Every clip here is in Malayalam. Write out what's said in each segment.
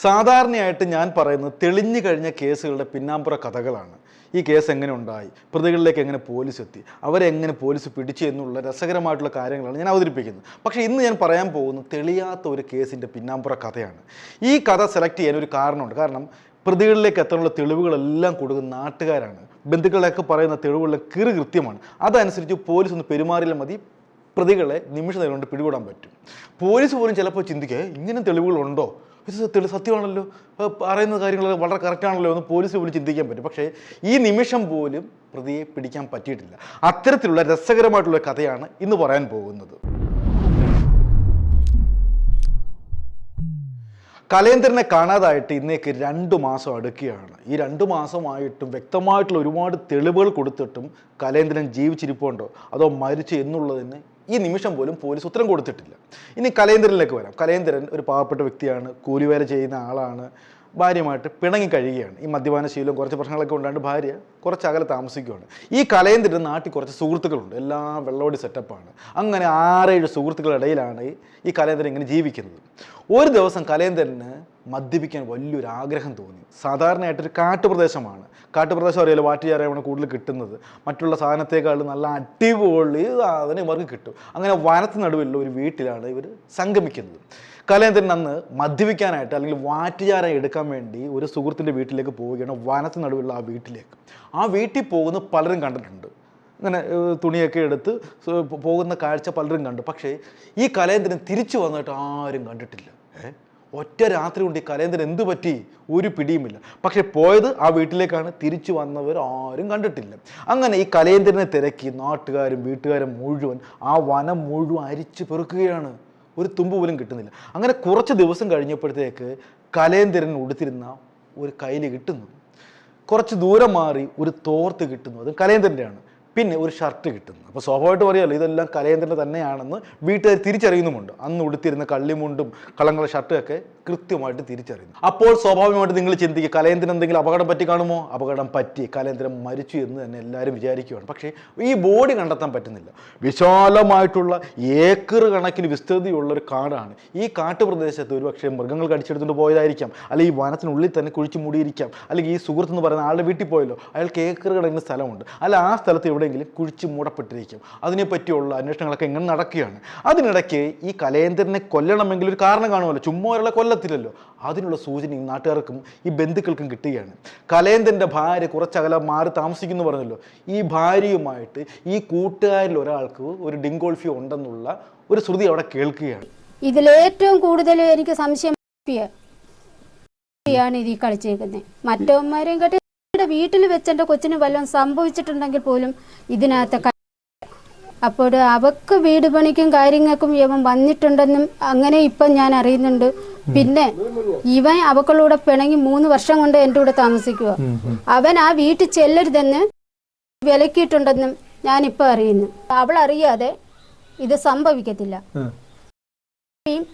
സാധാരണയായിട്ട് ഞാൻ പറയുന്നത് തെളിഞ്ഞു കഴിഞ്ഞ കേസുകളുടെ പിന്നാമ്പുറ കഥകളാണ്. ഈ കേസ് എങ്ങനെ ഉണ്ടായി? പ്രതികളിലേക്ക് എങ്ങനെ പോലീസ് എത്തി? അവരെ എങ്ങനെ പോലീസ് പിടിച്ചു എന്നുള്ള രസകരമായിട്ടുള്ള കാര്യങ്ങളാണ് ഞാൻ അവതരിപ്പിക്കുന്നത്. പക്ഷേ ഇന്ന് ഞാൻ പറയാൻ പോകുന്നത് തെളിയാത്ത ഒരു കേസിന്റെ പിന്നാമ്പുറ കഥയാണ്. ഈ കഥ സെലക്ട് ചെയ്യാൻ ഒരു കാരണമുണ്ട്. കാരണം പ്രതികളിലേക്ക് എത്താനുള്ള തെളിവുകളെല്ലാം കൊടുക്കുന്ന നാട്ടുകാരാണ്. ബന്ധുക്കളെയൊക്കെ പറയുന്ന തെളിവുകളിലെ കീറ് കൃത്യമാണ്. അതനുസരിച്ച് പോലീസ് ഒന്ന് പെരുമാറിയാൽ മതി. പ്രതികളെ നിമിഷ നേരം കൊണ്ട് പിടികൂടാൻ പറ്റും. പോലീസ് പോലും ചിലപ്പോൾ ചിന്തിക്കുക ഇങ്ങനെ തെളിവുകളുണ്ടോ? ഇത് തെളി സത്യമാണല്ലോ. പറയുന്ന കാര്യങ്ങൾ വളരെ കറക്റ്റാണല്ലോ എന്ന് പോലീസ് പോലും ചിന്തിക്കാൻ പറ്റും. പക്ഷേ ഈ നിമിഷം പോലും പ്രതിയെ പിടിക്കാൻ പറ്റിയിട്ടില്ല. അത്തരത്തിലുള്ള രസകരമായിട്ടുള്ള കഥയാണ് ഇന്ന് പറയാൻ പോകുന്നത്. കലേന്ദ്രനെ കാണാതായിട്ട് ഇന്നേക്ക് രണ്ട് മാസം അടുക്കുകയാണ്. ഈ രണ്ട് മാസമായിട്ടും വ്യക്തമായിട്ടുള്ള ഒരുപാട് തെളിവുകൾ കൊടുത്തിട്ടും കലേന്ദ്രൻ ജീവിച്ചിരിപ്പുണ്ടോ? അതോ മരിച്ചു എന്നുള്ളതിന് ഈ നിമിഷം പോലും പോലീസ് ഉത്തരം കൊടുത്തിട്ടില്ല. ഇനി കലേന്ദ്രനിലേക്ക് വരാം. കലേന്ദ്രൻ ഒരു പാവപ്പെട്ട വ്യക്തിയാണ് കൂലിവേല ചെയ്യുന്ന ആളാണ് ഭാര്യയുമായിട്ട് പിണങ്ങി കഴിയുകയാണ്. ഈ മദ്യപാനശീലം കുറച്ച് പ്രശ്നങ്ങളൊക്കെ ഉണ്ടായിട്ട് ഭാര്യ കുറച്ച് അകലെ താമസിക്കുകയാണ് ഈ കലേന്ദ്രൻ നാട്ടിൽ കുറച്ച് സുഹൃത്തുക്കളുണ്ട്. എല്ലാം വെള്ളോടി സെറ്റപ്പാണ് അങ്ങനെ ആറേഴ് സുഹൃത്തുക്കളുടെ ഇടയിലാണ് ഈ കലേന്ദ്രൻ ഇങ്ങനെ ജീവിക്കുന്നത്. ഒരു ദിവസം കലേന്ദ്രന് മദ്യപിക്കാൻ വലിയൊരു ആഗ്രഹം തോന്നി. സാധാരണയായിട്ടൊരു കാട്ടുപ്രദേശമാണ്. കാട്ടുപ്രദേശം അറിയാലോ വാറ്റുചാരമാണ് കൂടുതൽ കിട്ടുന്നത്. മറ്റുള്ള സാധനത്തേക്കാൾ നല്ല അടിപൊളി സാധനം ഇവർക്ക് കിട്ടും. അങ്ങനെ വനത്തിന് നടുവിലുള്ള ഒരു വീട്ടിലാണ് ഇവർ സംഗമിക്കുന്നത്. കലേന്ദ്രൻ അന്ന് മദ്യപിക്കാനായിട്ട് അല്ലെങ്കിൽ വാറ്റുചാരം എടുക്കാൻ വേണ്ടി ഒരു സുഹൃത്തിന്റെ വീട്ടിലേക്ക് പോവുകയാണ് വനത്തിന് നടുവിലുള്ള ആ വീട്ടിലേക്ക്. ആ വീട്ടിൽ പോകുന്ന പലരും കണ്ടിട്ടുണ്ട്. ഇങ്ങനെ തുണിയൊക്കെ എടുത്ത് പോകുന്ന കാഴ്ച പലരും കണ്ടു. പക്ഷേ ഈ കലേന്ദ്രൻ തിരിച്ചു വന്നിട്ട് ആരും കണ്ടിട്ടില്ല. ഏ? ഒറ്റ രാത്രി കൊണ്ട് ഈ കലേന്ദ്രൻ എന്ത് പറ്റി? ഒരു പിടിയുമില്ല. പക്ഷെ പോയത് ആ വീട്ടിലേക്കാണ്. തിരിച്ചു വന്നവർ ആരും കണ്ടിട്ടില്ല. അങ്ങനെ ഈ കലേന്ദ്രനെ തിരക്കി നാട്ടുകാരും വീട്ടുകാരും മുഴുവൻ ആ വനം മുഴുവൻ അരിച്ചു പെറുക്കുകയാണ്. ഒരു തുമ്പ് പോലും കിട്ടുന്നില്ല. അങ്ങനെ കുറച്ച് ദിവസം കഴിഞ്ഞപ്പോഴത്തേക്ക് കലേന്ദ്രൻ ഉടുത്തിരുന്ന ഒരു കയ്യിൽ കിട്ടുന്നു. കുറച്ച് ദൂരം മാറി ഒരു തോർത്ത് കിട്ടുന്നു. അത് കലേന്ദ്രന്റെയാണ്. പിന്നെ ഒരു ഷർട്ട് കിട്ടുന്നു. അപ്പോൾ സ്വാഭാവികമായിട്ട് പറയാമല്ലോ ഇതെല്ലാം കലേന്ദ്രൻ തന്നെയാണെന്ന് വീട്ടുകാർ തിരിച്ചറിയുന്നുമുണ്ട്. അന്ന് ഉടുത്തിരുന്ന കള്ളിമുണ്ടും കളങ്ങളെ ഷർട്ടും ഒക്കെ കൃത്യമായിട്ട് തിരിച്ചറിയുന്നു. അപ്പോൾ സ്വാഭാവികമായിട്ട് നിങ്ങൾ ചിന്തിക്കുക കലേന്ദ്രൻ എന്തെങ്കിലും അപകടം പറ്റി കാണുമോ? അപകടം പറ്റി. കലേന്ദ്രൻ മരിച്ചു എന്ന് തന്നെ എല്ലാവരും വിചാരിക്കുകയാണ് പക്ഷേ ഈ ബോഡി കണ്ടെത്താൻ പറ്റുന്നില്ല. വിശാലമായിട്ടുള്ള ഏക്കർ കണക്കിന് വിസ്തൃതിയുള്ള ഒരു കാടാണ്. ഈ കാട്ടുപ്രദേശത്ത് ഒരുപക്ഷെ മൃഗങ്ങൾ കടിച്ചെടുത്തുകൊണ്ട് പോയതായിരിക്കാം. അല്ലെങ്കിൽ ഈ വനത്തിനുള്ളിൽ തന്നെ കുഴിച്ചു മൂടിയിരിക്കാം. അല്ലെങ്കിൽ ഈ സുഹൃത്ത് എന്ന് പറയുന്ന ആളുടെ വീട്ടിൽ പോയല്ലോ. അയാൾക്ക് ഏക്കർ കണക്കിന് സ്ഥലമുണ്ട്. അല്ല ആ സ്ഥലത്ത് എവിടെയെങ്കിലും കുഴിച്ച് മൂടപ്പെട്ടിരിക്കും. അതിനെപ്പറ്റിയുള്ള അന്വേഷണങ്ങളൊക്കെ എങ്ങനെ നടക്കുകയാണ്. അതിനിടയ്ക്ക് ഈ കലേന്ദ്രനെ കൊല്ലണമെങ്കിൽ ഒരു കാരണം കാണുമല്ലോ. ചുമ്മാ ഒരാളെ കൊല്ലത്തില്ലല്ലോ. അതിനുള്ള സൂചന ഈ നാട്ടുകാർക്കും ഈ ബന്ധുക്കൾക്കും കിട്ടുകയാണ്. കലേന്ദ്രന്റെ ഭാര്യ കുറച്ചകലം മാറി താമസിക്കുന്നു പറഞ്ഞല്ലോ. ഈ ഭാര്യയുമായിട്ട് ഈ കൂട്ടുകാരിൽ ഒരാൾക്ക് ഒരു ഡിങ്കോൾഫി ഉണ്ടെന്നുള്ള ഒരു ശ്രുതി അവിടെ കേൾക്കുകയാണ്. ഇതിലേറ്റവും കൂടുതൽ എനിക്ക് സംശയം ാണ് ഇതിൽ കളിച്ചേക്കുന്നത്. മറ്റവന്മാരെയും കാട്ടി വീട്ടിൽ വെച്ച് എന്റെ കൊച്ചിന് വല്ലതും സംഭവിച്ചിട്ടുണ്ടെങ്കിൽ പോലും ഇതിനകത്ത് അപ്പോൾ അവക്ക് വീട് പണിക്കും കാര്യങ്ങൾക്കും ഇവൻ വന്നിട്ടുണ്ടെന്നും അങ്ങനെ ഇപ്പം ഞാൻ അറിയുന്നുണ്ട്. പിന്നെ ഇവൻ അവക്കളൂടെ പിണങ്ങി മൂന്ന് വർഷം കൊണ്ട് എന്റെ കൂടെ താമസിക്കുക അവൻ ആ വീട്ടിൽ ചെല്ലരുതെന്ന് വിലക്കിയിട്ടുണ്ടെന്നും ഞാനിപ്പോൾ അറിയുന്നു. അവൾ അറിയാതെ ഇത് സംഭവിക്കത്തില്ല.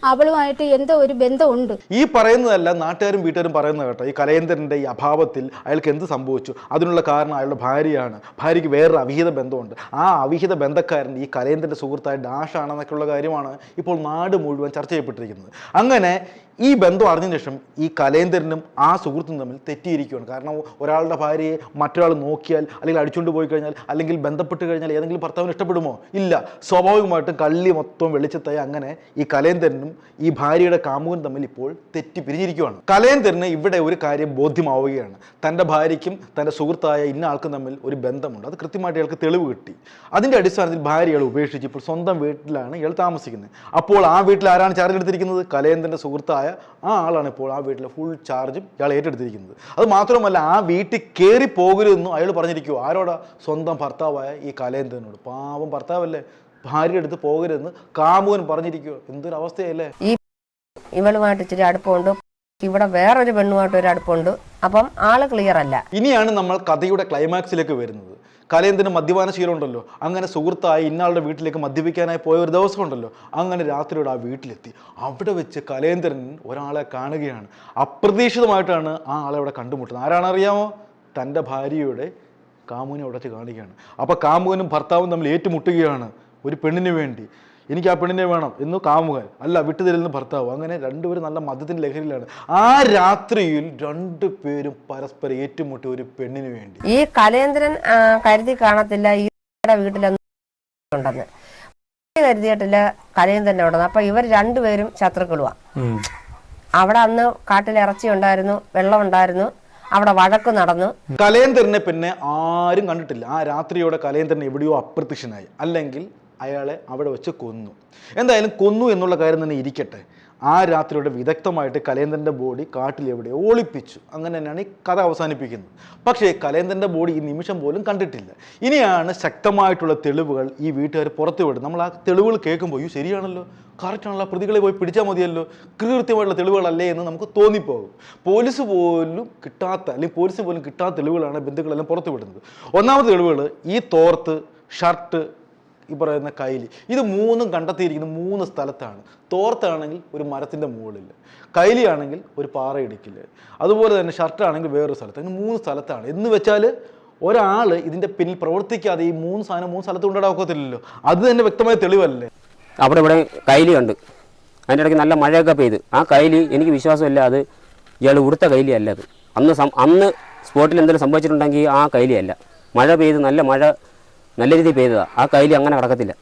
അവളുമായിട്ട് എന്തോ ഒരു ബന്ധമുണ്ട്. ഈ പറയുന്നതല്ല നാട്ടുകാരും വീട്ടുകാരും പറയുന്നത് കേട്ടോ. ഈ കലേന്ദ്രന്റെ ഈ അഭാവത്തിൽ അയാൾക്ക് എന്ത് സംഭവിച്ചു? അതിനുള്ള കാരണം അയാളുടെ ഭാര്യയാണ്. ഭാര്യയ്ക്ക് വേറൊരു അവിഹിത ബന്ധമുണ്ട്. ആ അവിഹിത ബന്ധക്കാരൻ ഈ കലേന്ദ്രന്റെ സുഹൃത്തായ ഡാഷ് ആണെന്നൊക്കെയുള്ള കാര്യമാണ് ഇപ്പോൾ നാട് മുഴുവൻ ചർച്ച ചെയ്യപ്പെട്ടിരിക്കുന്നത്. അങ്ങനെ ഈ ബന്ധം അറിഞ്ഞതിന് ശേഷം ഈ കലേന്ദ്രനും ആ സുഹൃത്തും തമ്മിൽ തെറ്റിയിരിക്കുകയാണ്. കാരണം ഒരാളുടെ ഭാര്യയെ മറ്റൊരാൾ നോക്കിയാൽ അല്ലെങ്കിൽ അടിച്ചുകൊണ്ട് പോയി കഴിഞ്ഞാൽ അല്ലെങ്കിൽ ബന്ധപ്പെട്ട് കഴിഞ്ഞാൽ ഏതെങ്കിലും ഭർത്താവിന് ഇഷ്ടപ്പെടുമോ? ഇല്ല. സ്വാഭാവികമായിട്ടും കള്ളി മൊത്തം വെളിച്ചത്തായി അങ്ങനെ ഈ കലേന്ദ്രനും ഈ ഭാര്യയുടെ കാമുകനും തമ്മിൽ ഇപ്പോൾ തെറ്റി പിരിഞ്ഞിരിക്കുകയാണ്. കലേന്ദ്രന് ഇവിടെ ഒരു കാര്യം ബോധ്യമാവുകയാണ്. തന്റെ ഭാര്യയ്ക്കും തന്റെ സുഹൃത്തായ ഇന്ന ആൾക്കും തമ്മിൽ ഒരു ബന്ധമുണ്ട്. അത് കൃത്യമായിട്ട് ഇയാൾക്ക് തെളിവ് കിട്ടി. അതിന്റെ അടിസ്ഥാനത്തിൽ ഭാര്യ ഉപേക്ഷിച്ച് ഇപ്പോൾ സ്വന്തം വീട്ടിലാണ് ഇയാൾ താമസിക്കുന്നത്. അപ്പോൾ ആ വീട്ടിൽ ആരാണ് ചാർജ് എടുത്തിരിക്കുന്നത് കലേന്ദ്രന്റെ സുഹൃത്തായ ആ ആളാണ് ഇപ്പോൾ ആ വീട്ടിലെ ഫുൾ ചാർജും ഇയാൾ ഏറ്റെടുത്തിരിക്കുന്നത്. അത് മാത്രമല്ല ആ വീട്ടിൽ കയറി പോകരുതെന്നും അയാൾ പറഞ്ഞിരിക്കുമോ ആരോടാ? സ്വന്തം ഭർത്താവായ ഈ കലേന്ദ്രനോട്. പാവം ഭർത്താവല്ലേ? ഭാര്യ എടുത്ത് പോകരുതെന്ന് കാമുകൻ പറഞ്ഞിരിക്കുമോ എന്തൊരു അവസ്ഥയല്ലേ ഈ ഇവളുമായിട്ട് ഇച്ചിരി അടുപ്പമുണ്ട്. ഇവിടെ വേറൊരു പെണ്ണുമായിട്ട് ഒരു അടുപ്പമുണ്ട്. അപ്പം ആൾ ക്ലിയർ അല്ല. ഇനിയാണ് നമ്മൾ കഥയുടെ ക്ലൈമാക്സിലേക്ക് വരുന്നത്. കലേന്ദ്രന് മദ്യപാന ശീലമുണ്ടല്ലോ. അങ്ങനെ സുഹൃത്തായി ഇന്നാളുടെ വീട്ടിലേക്ക് മദ്യപിക്കാനായി പോയ ഒരു ദിവസം ഉണ്ടല്ലോ അങ്ങനെ രാത്രിയോടെ ആ വീട്ടിലെത്തി. അവിടെ വെച്ച് കലേന്ദ്രൻ ഒരാളെ കാണുകയാണ്. അപ്രതീക്ഷിതമായിട്ടാണ് ആ ആളെ അവിടെ കണ്ടുമുട്ടുന്നത്. ആരാണറിയാമോ? തന്റെ ഭാര്യയുടെ കാമുവിനെ അവിടെ കാണുകയാണ്. അപ്പോൾ കാമുകനും ഭർത്താവും തമ്മിൽ ഏറ്റുമുട്ടുകയാണ് ഒരു പെണ്ണിന് വേണ്ടി. എനിക്ക് ആ പെണ്ണിനെ വേണം എന്ന് കാമുകൻ. അല്ല വിട്ടുതരുന്ന ഭർത്താവ്. അങ്ങനെ രണ്ടുപേരും നല്ല മതത്തിന്റെ ലഹരിയിലാണ്. ആ രാത്രിയിൽ രണ്ടു പേരും പരസ്പരം ഏറ്റുമുട്ടി ഒരു പെണ്ണിന് വേണ്ടി. ഈ കലേന്ദ്രൻ കരുതി കാണത്തില്ല. ഈ വീട്ടിലൊന്നും ഉണ്ടെന്ന്. കരുതിയിട്ടില്ല കലേന്ദ്രന്റെ അവിടെ അപ്പൊ ഇവർ രണ്ടുപേരും ശത്രുക്കളുവാ. അവിടെ അന്ന് കാട്ടിൽ ഇറച്ചി ഉണ്ടായിരുന്നു വെള്ളം ഉണ്ടായിരുന്നു അവിടെ വഴക്ക് നടന്നു. കലേന്ദ്രനെ പിന്നെ ആരും കണ്ടിട്ടില്ല. ആ രാത്രിയോടെ കലേന്ദ്രൻ എവിടെയോ അപ്രത്യക്ഷനായി. അല്ലെങ്കിൽ അയാളെ അവിടെ വെച്ച് കൊന്നു. എന്തായാലും കൊന്നു എന്നുള്ള കാര്യം തന്നെ ഇരിക്കട്ടെ. ആ രാത്രിയുടെ വിദഗ്ധമായിട്ട് കലേന്ദ്രന്റെ ബോഡി കാട്ടിൽ എവിടെ? ഒളിപ്പിച്ചു അങ്ങനെ തന്നെയാണ് ഈ കഥ അവസാനിപ്പിക്കുന്നത്. പക്ഷേ കലേന്ദ്രന്റെ ബോഡി ഈ നിമിഷം പോലും കണ്ടിട്ടില്ല. ഇനിയാണ് ശക്തമായിട്ടുള്ള തെളിവുകൾ ഈ വീട്ടുകാർ പുറത്തു വിടും നമ്മൾ ആ തെളിവുകൾ കേൾക്കുമ്പോൾ "അയ്യോ, ശരിയാണല്ലോ. കറക്റ്റാണല്ലോ പ്രതികളെ പോയി പിടിച്ചാൽ മതിയല്ലോ. കൃത്യമായിട്ടുള്ള തെളിവുകളല്ലേ എന്ന് നമുക്ക് തോന്നിപ്പോകും. പോലീസ് പോലും കിട്ടാത്ത അല്ലെങ്കിൽ പോലീസ് പോലും കിട്ടാത്ത തെളിവുകളാണ് ബന്ധുക്കളെല്ലാം പുറത്തു വിടുന്നത്. ഒന്നാമത്തെ തെളിവുകൾ ഈ തോർത്ത് ഷർട്ട് ഈ പറയുന്ന കൈലി ഇത് മൂന്നും കണ്ടെത്തിയിരിക്കുന്നത് മൂന്ന് സ്ഥലത്താണ്. തോർത്താണെങ്കിൽ ഒരു മരത്തിന്റെ മുകളിൽ. കൈലിയാണെങ്കിൽ ഒരു പാറയിടുക്കിൽ അതുപോലെ തന്നെ ഷർട്ടാണെങ്കിൽ വേറൊരു സ്ഥലത്ത്. അങ്ങനെ മൂന്ന് സ്ഥലത്താണ്. എന്ന് വെച്ചാൽ ഒരാൾ ഇതിന്റെ പിന്നിൽ പ്രവർത്തിക്കാതെ ഈ മൂന്ന് സാധനം മൂന്ന് സ്ഥലത്ത് കൊണ്ടിടാക്കത്തില്ലല്ലോ അത് തന്നെ വ്യക്തമായ തെളിവല്ലേ? അവിടെ ഇവിടെ കൈലി ഉണ്ട് അതിന്റെ ഇടയ്ക്ക് നല്ല മഴയൊക്കെ പെയ്ത്. ആ കൈലി എനിക്ക് വിശ്വാസമില്ല അത് ഇയാൾ ഉടുത്ത കൈലി അല്ല അത്. അന്ന് അന്ന് സ്പോട്ടിൽ എന്തെങ്കിലും സംഭവിച്ചിട്ടുണ്ടെങ്കിൽ ആ കൈലിയല്ല. മഴ പെയ്ത് നല്ല മഴ നല്ല രീതിയിൽ പെയ്തതാണ് ആ കൈലി അങ്ങനെ കിടക്കത്തില്ല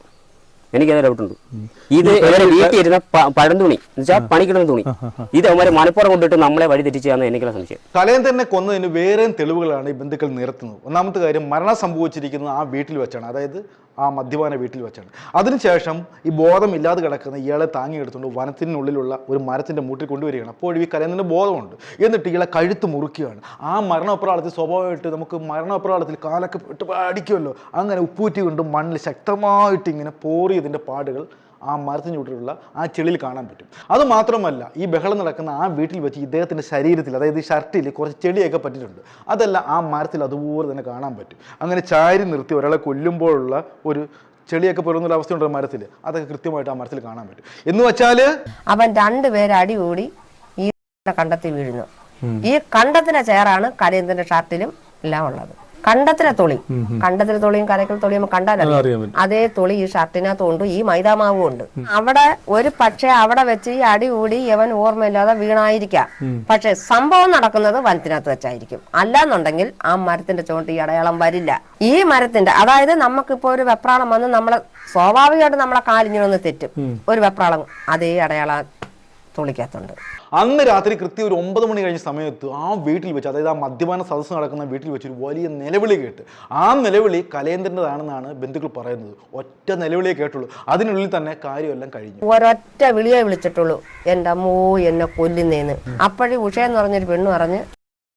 എനിക്കത് ഡൗട്ടുണ്ട് ഇത് ഇവരെ വീട്ടിൽ ഇരുന്ന പഴന്തുണി എന്നുവെച്ചാൽ എന്ന് വെച്ചാൽ പണിക്കിടുന്ന തുണി. ഇത് അവരെ മലപ്പുറം കൊണ്ടിട്ട് നമ്മളെ വഴി തെറ്റിച്ചാന്ന് എനിക്കുള്ള സംശയം. കലയന്തരനെ കൊന്നതിന് വേറെയും തെളിവുകളാണ് ഈ ബന്ധുക്കൾ നിരത്തുന്നത്. ഒന്നാമത്തെ കാര്യം മരണം സംഭവിച്ചിരിക്കുന്നത് ആ വീട്ടിൽ വെച്ചാണ് അതായത് ആ മദ്യപാന വീട്ടിൽ വെച്ചാണ്. അതിനുശേഷം ഈ ബോധമില്ലാതെ കിടക്കുന്ന ഇയാളെ താങ്ങിയെടുത്തുകൊണ്ട് വനത്തിനുള്ളിലുള്ള ഒരു മരത്തിന്റെ മൂട്ടിൽ കൊണ്ടുവരികയാണ്. അപ്പോൾ ഈ കലയന്തരന് ബോധമുണ്ട്. എന്നിട്ട് ഇയാളെ കഴുത്ത് മുറുക്കുകയാണ്. ആ മരണപ്രാളത്തിൽ സ്വാഭാവികമായിട്ട് നമുക്ക് മരണപ്രാളത്തിൽ കാലൊക്കെ പെട്ട് അടിക്കുമല്ലോ അങ്ങനെ ഉപ്പൂറ്റി കൊണ്ട് മണ്ണിൽ ശക്തമായിട്ട് ഇങ്ങനെ പോറിയതിന്റെ പാടുകൾ ആ മരത്തിന് ചുറ്റിലുള്ള ആ ചെളിയിൽ കാണാൻ പറ്റും. അതുമാത്രമല്ല ഈ ബഹളം നടക്കുന്ന ആ വീട്ടിൽ വെച്ച് ഇദ്ദേഹത്തിന്റെ ശരീരത്തിൽ അതായത് ഈ ഷർട്ടിൽ കുറച്ച് ചെളിയൊക്കെ പറ്റിയിട്ടുണ്ട്. അതല്ല ആ മരത്തിൽ അതുപോലെ തന്നെ കാണാൻ പറ്റും. അങ്ങനെ ചാരി നിർത്തി ഒരാളെ കൊല്ലുമ്പോഴുള്ള ഒരു ചെളിയൊക്കെ പെറുന്നൊരു അവസ്ഥയുണ്ട് ആ മരത്തിൽ. അതൊക്കെ കൃത്യമായിട്ട് ആ മരത്തിൽ കാണാൻ പറ്റും. എന്ന് വെച്ചാൽ അവൻ രണ്ടുപേരെ അടികൂടി ഈ കണ്ടത്തിൽ വീഴുന്നു. ഈ കണ്ടത്തിന്റെ ചേറാണ് കരേന്ദ്രന്റെ ഷർട്ടിലും എല്ലാം ഉള്ളത്. കണ്ടത്തിലെ തൊളി. കണ്ടത്തിലെ തൊളിയും കരക്കൽ തൊളിയും കണ്ടാലും അതേ തൊളി ഈ ഷർട്ടിനകത്തും ഉണ്ട് ഈ മൈദാമാവും ഉണ്ട്. അവിടെ ഒരു പക്ഷേ അവിടെ വെച്ച് ഈ അടി കൂടി യവൻ ഓർമ്മയില്ലാതെ വീണായിരിക്കാം. പക്ഷെ സംഭവം നടക്കുന്നത് വനത്തിനകത്ത് വെച്ചായിരിക്കും. അല്ലാന്നുണ്ടെങ്കിൽ ആ മരത്തിന്റെ ചുവട്ട് ഈ അടയാളം വരില്ല. ഈ മരത്തിന്റെ അതായത് നമുക്കിപ്പോ ഒരു വെപ്രാളം വന്ന് നമ്മളെ സ്വാഭാവികമായിട്ട് നമ്മളെ കാലിഞ്ഞൊന്ന് തെറ്റും. ഒരു വെപ്രാളം അതേ അടയാളം തുളിക്കകത്തുണ്ട് അന്ന് രാത്രി കൃത്യം ഒരു ഒമ്പത് മണി കഴിഞ്ഞ സമയത്ത് ആ വീട്ടിൽ വെച്ച് അതായത് ആ മദ്യപാന സദസ്സ് നടക്കുന്ന വീട്ടിൽ വെച്ച് ഒരു വലിയ നിലവിളി കേട്ട്. ആ നിലവിളി കലേന്ദ്രന്റെതാണെന്നാണ് ബന്ധുക്കൾ പറയുന്നത്. ഒറ്റ നിലവിളിയെ കേട്ടുള്ളൂ. അതിനുള്ളിൽ തന്നെ കാര്യമെല്ലാം കഴിഞ്ഞു. ഒരൊറ്റ വിളിയെ വിളിച്ചിട്ടുള്ളൂ. എന്റെ അമ്മോ എന്നെ കൊല്ലുന്നേന്ന്. അപ്പോഴേ ഉഷയെന്ന് എന്ന് പറഞ്ഞൊരു പെണ്ണ് പറഞ്ഞ്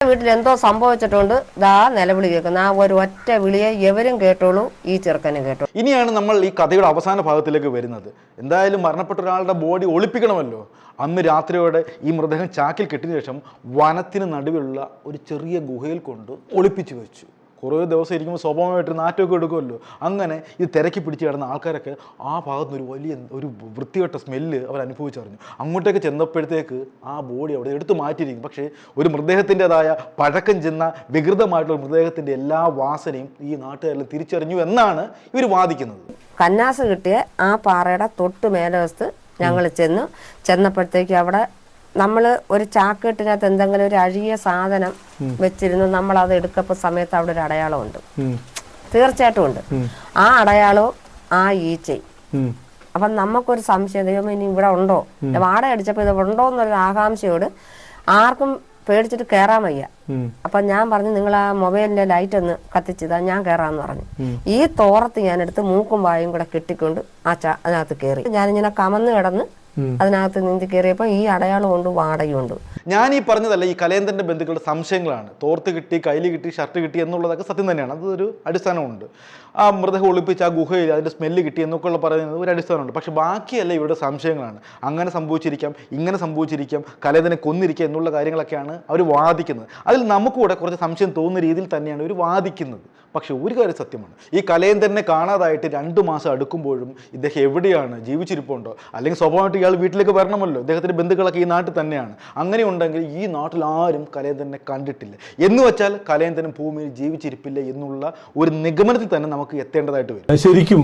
വീട്ടിൽ എന്തോ സംഭവിച്ചിട്ടുണ്ട് ദാ നിലവിളി കേൾക്കുന്നു. ആ ഒരു ഒറ്റ വിളിയെ എവരും കേട്ടോളൂ ഈ ചെറുക്കനും കേട്ടോളൂ. ഇനിയാണ് നമ്മൾ ഈ കഥയുടെ അവസാന ഭാഗത്തിലേക്ക് വരുന്നത്. എന്തായാലും മരണപ്പെട്ട ഒരാളുടെ ബോഡി ഒളിപ്പിക്കണമല്ലോ. അന്ന് രാത്രിയോടെ ഈ മൃതദേഹം ചാക്കിൽ കെട്ടിയ ശേഷം വനത്തിന് നടുവിലുള്ള ഒരു ചെറിയ ഗുഹയിൽ കൊണ്ട് ഒളിപ്പിച്ചു വെച്ചു. കുറേ ദിവസം ഇരിക്കുമ്പോൾ സ്വാഭാവികമായിട്ട് നാറ്റമൊക്കെ എടുക്കുമല്ലോ. അങ്ങനെ ഇത് തിരക്കി പിടിച്ച് കിടന്ന ആൾക്കാരൊക്കെ ആ ഭാഗത്ത് ഒരു വലിയ ഒരു വൃത്തികെട്ട സ്മെല്ല് അവർ അനുഭവിച്ചറിഞ്ഞു. അങ്ങോട്ടേക്ക് ചെന്നപ്പോഴത്തേക്ക് ആ ബോഡി അവിടെ എടുത്തു മാറ്റിയിരിക്കും പക്ഷേ ഒരു മൃതദേഹത്തിന്റെതായ പഴക്കം ചെന്ന വികൃതമായിട്ടുള്ള മൃതദേഹത്തിന്റെ എല്ലാ വാസനയും ഈ നാട്ടുകാരെല്ലാം തിരിച്ചറിഞ്ഞു എന്നാണ് ഇവർ വാദിക്കുന്നത്. കന്നാസ് കിട്ടിയ ആ പാറയുടെ തൊട്ട് മേലവസ്ഥ ഞങ്ങൾ ചെന്നു. ചെന്നപ്പോഴത്തേക്ക് അവിടെ നമ്മൾ ഒരു ചാക്കെട്ടിനകത്ത് എന്തെങ്കിലും ഒരു അഴിയ സാധനം വെച്ചിരുന്നു നമ്മൾ അത് എടുക്കപ്പോ സമയത്ത് അവിടെ ഒരു അടയാളമുണ്ട്. തീർച്ചയായിട്ടും ഉണ്ട്. ആ അടയാളവും ആ ഈച്ചയും. അപ്പം നമുക്കൊരു സംശയം ദൈവം ഇനി ഇവിടെ ഉണ്ടോ? വാട അടിച്ചപ്പോൾ ഇത് ഉണ്ടോ എന്നൊരു ആകാംക്ഷയോട് ആർക്കും പേടിച്ചിട്ട് കയറാൻ വയ്യ. അപ്പൊ ഞാൻ പറഞ്ഞു നിങ്ങൾ ആ മൊബൈലിന്റെ ലൈറ്റ് ഒന്ന് കത്തിച്ചതാ ഞാൻ കയറാന്ന് പറഞ്ഞു. ഈ തോറത്ത് ഞാൻ എടുത്ത് മൂക്കും വായും കൂടെ കെട്ടിക്കൊണ്ട് ആ ചാ അതിനകത്ത് കയറി ഞാനിങ്ങനെ കമന്ന് കിടന്ന് അതിനകത്ത് നീന്തി കയറിയപ്പോൾ ഈ അടയാളം കൊണ്ട് വാടകയുണ്ട്. ഞാൻ ഈ പറഞ്ഞതല്ല ഈ കലേന്ദ്രന്റെ ബന്ധുക്കളുടെ സംശയങ്ങളാണ്. തോർത്ത് കിട്ടി കയ്യിൽ കിട്ടി ഷർട്ട് കിട്ടി എന്നുള്ളതൊക്കെ സത്യം തന്നെയാണ്. അതൊരു അടിസ്ഥാനമുണ്ട്. ആ മൃതദേഹം ഒളിപ്പിച്ച് ആ ഗുഹയിൽ അതിന്റെ സ്മെല്ല് കിട്ടി എന്നൊക്കെയുള്ള പറയുന്നത് ഒരു അടിസ്ഥാനമുണ്ട്. പക്ഷെ ബാക്കിയല്ല ഇവരുടെ സംശയങ്ങളാണ്. അങ്ങനെ സംഭവിച്ചിരിക്കാം ഇങ്ങനെ സംഭവിച്ചിരിക്കാം കലേന്ദ്രനെ കൊന്നിരിക്കുക എന്നുള്ള കാര്യങ്ങളൊക്കെയാണ് അവർ വാദിക്കുന്നത്. അതിൽ നമുക്കൂടെ കുറച്ച് സംശയം തോന്നുന്ന രീതിയിൽ തന്നെയാണ് ഇവർ വാദിക്കുന്നത്. പക്ഷെ ഒരു കാര്യം സത്യമാണ്. ഈ കലേന്ദ്രനെ കാണാതായിട്ട് രണ്ട് മാസം അടുക്കുമ്പോഴും ഇദ്ദേഹം എവിടെയാണ്? ജീവിച്ചിരിപ്പുണ്ടോ? അല്ലെങ്കിൽ സ്വാഭാവികമായിട്ട് ഇയാൾ വീട്ടിലേക്ക് വരണമല്ലോ? ഇദ്ദേഹത്തിന്റെ ബന്ധുക്കളൊക്കെ ഈ നാട്ടിൽ തന്നെയാണ്. അങ്ങനെ ഉണ്ടെങ്കിൽ ഈ നാട്ടിൽ ആരും കലേന്ദ്രനെ കണ്ടിട്ടില്ല. എന്ന് വെച്ചാൽ കലേന്ദ്രൻ ഭൂമിയിൽ ജീവിച്ചിരിപ്പില്ല എന്നുള്ള ഒരു നിഗമനത്തിൽ തന്നെ നമുക്ക് എത്തേണ്ടതായിട്ട് വരും. ശരിക്കും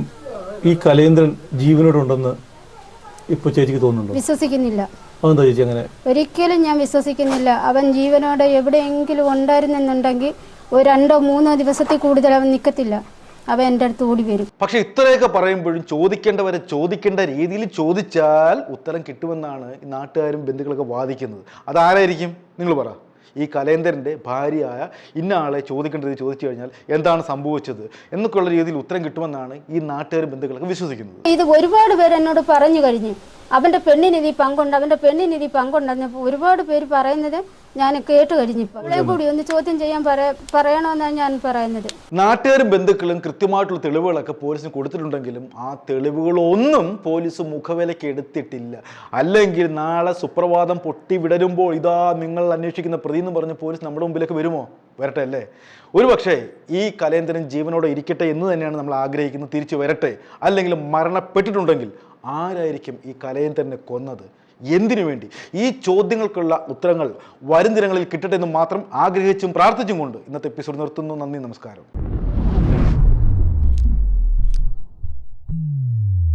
ഈ കലേന്ദ്രൻ ജീവനോടുണ്ടെന്ന് ഇപ്പോൾ ചേച്ചിക്ക് തോന്നുന്നുണ്ടോ? വിശ്വസിക്കുന്നില്ല. അതെന്താ ചേച്ചി അങ്ങനെ? ഒരിക്കലും ഞാൻ വിശ്വസിക്കുന്നില്ല. അവൻ ജീവനോടെ എവിടെയെങ്കിലും ഉണ്ടായിരുന്നെന്നുണ്ടെങ്കിൽ ഒരു രണ്ടോ മൂന്നോ ദിവസത്തിൽ കൂടുതൽ അവൻ നിൽക്കത്തില്ല അവ എന്റെ അടുത്ത് ഓടി വരും. പക്ഷെ ഇത്രയൊക്കെ പറയുമ്പോഴും ചോദിക്കേണ്ടവരെ ചോദിക്കേണ്ട രീതിയിൽ ചോദിച്ചാൽ ഉത്തരം കിട്ടുമെന്നാണ് നാട്ടുകാരും ബന്ധുക്കളൊക്കെ വാദിക്കുന്നത്. അതാരായിരിക്കും? നിങ്ങൾ പറ. ഈ കലേന്ദ്രന്റെ ഭാര്യയായ ഇന്ന ആളെ ചോദിക്കേണ്ടത് ചോദിച്ചു കഴിഞ്ഞാൽ എന്താണ് സംഭവിച്ചത് എന്നൊക്കെയുള്ള രീതിയിൽ ഉത്തരം കിട്ടുമെന്നാണ് ഈ നാട്ടുകാർ ബന്ധുക്കളൊക്കെ വിശ്വസിക്കുന്നത്. ഇത് ഒരുപാട് പേര് എന്നോട് പറഞ്ഞു കഴിഞ്ഞു. അവന്റെ പെണ്ണിന് ഇതിൽ പങ്കുണ്ട് അവന്റെ പെണ്ണിന് പങ്കുണ്ടെന്ന് പങ്കുണ്ടെന്നപ്പോൾ ഒരുപാട് പേര് പറയുന്നത് ഞാൻ കേട്ട് കഴിഞ്ഞിപ്പോൾ അവളെ കൂടി ഒന്ന് ചോദ്യം ചെയ്യാൻ പറ പറയണമെന്നാണ് ഞാൻ പറയുന്നത്. നാട്ടുകാരും ബന്ധുക്കളും കൃത്യമായിട്ടുള്ള തെളിവുകളൊക്കെ പോലീസിന് കൊടുത്തിട്ടുണ്ടെങ്കിലും ആ തെളിവുകളൊന്നും പോലീസ് മുഖവിലയ്ക്ക് എടുത്തിട്ടില്ല. അല്ലെങ്കിൽ നാളെ സുപ്രഭാതം പൊട്ടി വിടരുമ്പോൾ ഇതാ നിങ്ങൾ അന്വേഷിക്കുന്ന പ്രതി എന്ന് പറഞ്ഞ് പോലീസ് നമ്മുടെ മുമ്പിലേക്ക് വരുമോ? വരട്ടെ അല്ലേ? ഒരു പക്ഷേ ഈ കലേന്ദ്രൻ ജീവനോടെ ഇരിക്കട്ടെ എന്ന് തന്നെയാണ് നമ്മൾ ആഗ്രഹിക്കുന്നത്. തിരിച്ചു വരട്ടെ. അല്ലെങ്കിൽ മരണപ്പെട്ടിട്ടുണ്ടെങ്കിൽ ആരായിരിക്കും ഈ കലേന്ദ്രനെ കൊന്നത്? എന്തിനു വേണ്ടി? ഈ ചോദ്യങ്ങൾക്കുള്ള ഉത്തരങ്ങൾ വരും ദിനങ്ങളിൽ കിട്ടട്ടെ എന്ന് മാത്രം ആഗ്രഹിച്ചും പ്രാർത്ഥിച്ചും കൊണ്ട് ഇന്നത്തെ എപ്പിസോഡ് നിർത്തുന്നു. നന്ദി നമസ്കാരം.